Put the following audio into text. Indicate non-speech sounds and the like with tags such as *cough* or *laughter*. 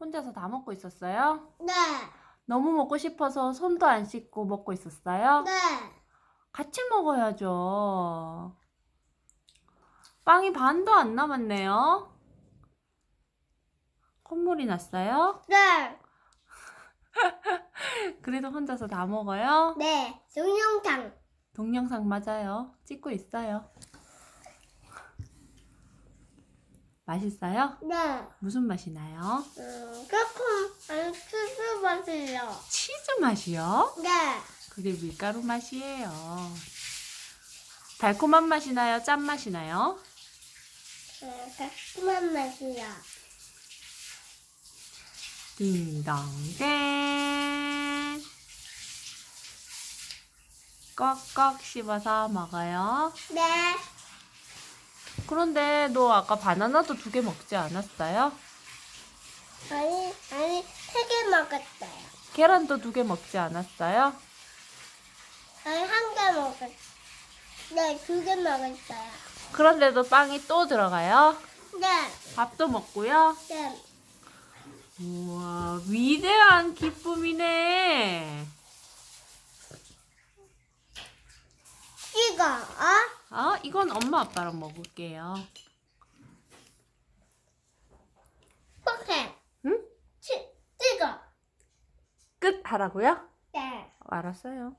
혼자서 다 먹고 있었어요? 네. 너무 먹고 싶어서 손도 안 씻고 먹고 있었어요? 네. 같이 먹어야죠. 빵이 반도 안 남았네요. 콧물이 났어요? 네. *laughs* 그래도 혼자서 다 먹어요? 네. 동영상. 동영상 맞아요. 찍고 있어요. 맛있어요? 네. 무슨 맛이 나요? 음, 조금 안 수수 맛이요. 치즈 맛이요? 네. 그게 밀가루 맛이에요. 달콤한 맛이 나요? 짠 맛이 나요? 음, 달콤한 맛이요. 딩동댕. 꺽꺽 씹어서 먹어요. 네. 그런데 너 아까 바나나도 두 개 먹지 않았어요? 아니, 아니, 세 개 먹었어요. 계란도 두 개 먹지 않았어요? 아니, 한 개 먹었어요. 네, 두 개 먹었어요. 그런데도 빵이 또 들어가요? 네. 밥도 먹고요? 네. 우와, 위대한 기쁨이네. 이거, 어? 아, 이건 엄마 아빠랑 먹을게요. 포켓. 응? 치, 찍어. 끝 하라고요? 네. 알았어요.